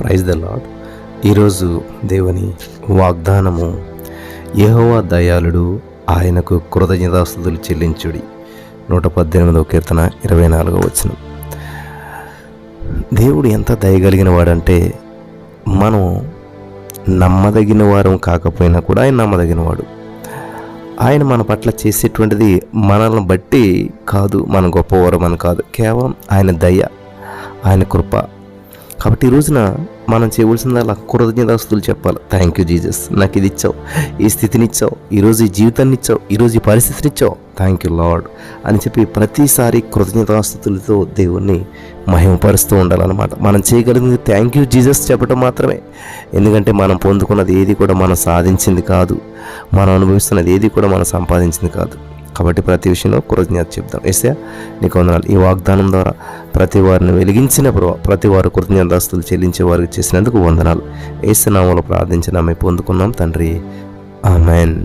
Praise the lord ఈరోజు దేవుని వాగ్దానము యహోవా దయాళుడు ఆయనకు కృతజ్ఞతాస్తుతులు చెల్లించుడి. నూట పద్దెనిమిదవ కీర్తన ఇరవై నాలుగవ వచనం. దేవుడు ఎంత దయగలిగిన వాడంటే మనం నమ్మదగిన వారం కాకపోయినా కూడా ఆయన నమ్మదగినవాడు. ఆయన మన పట్ల చేసేటువంటిది మనల్ని బట్టి కాదు మన గొప్పవారం అని కాదు. కేవలం ఆయన దయ ఆయన కృప కాబట్టి ఈ రోజున మనం చేయవలసిందల్లా కృతజ్ఞతాస్తులు చెప్పాలి. థ్యాంక్ యూ జీజస్ నాకు ఇది ఇచ్చావు ఈ స్థితిని ఇచ్చావు ఈరోజు ఈ జీవితాన్ని ఇచ్చావు ఈరోజు ఈ పరిస్థితిని ఇచ్చావు థ్యాంక్ యూ లార్డ్ అని చెప్పి ప్రతిసారి కృతజ్ఞతాస్తుతులతో దేవుణ్ణి మహిమపరుస్తూ ఉండాలన్నమాట. మనం చేయగలిగింది థ్యాంక్ యూ జీజస్ చెప్పడం మాత్రమే. ఎందుకంటే మనం పొందుకున్నది ఏది కూడా మనం సాధించింది కాదు. మనం అనుభవిస్తున్నది ఏది కూడా మనం సంపాదించింది కాదు. కాబట్టి ప్రతి విషయంలో కృతజ్ఞత చెప్తాం ఎస్యా నీకు వందనాలు. ఈ వాగ్దానం ద్వారా ప్రతి వారిని వెలిగించిన ప్రభావ ప్రతి వారు కృతజ్ఞతాస్తులు చెల్లించే వారికి చేసినందుకు వందనాలు. ఏసునామంలో ప్రార్థించిన మేము పొందుకున్నాం తండ్రి. ఆమెన్.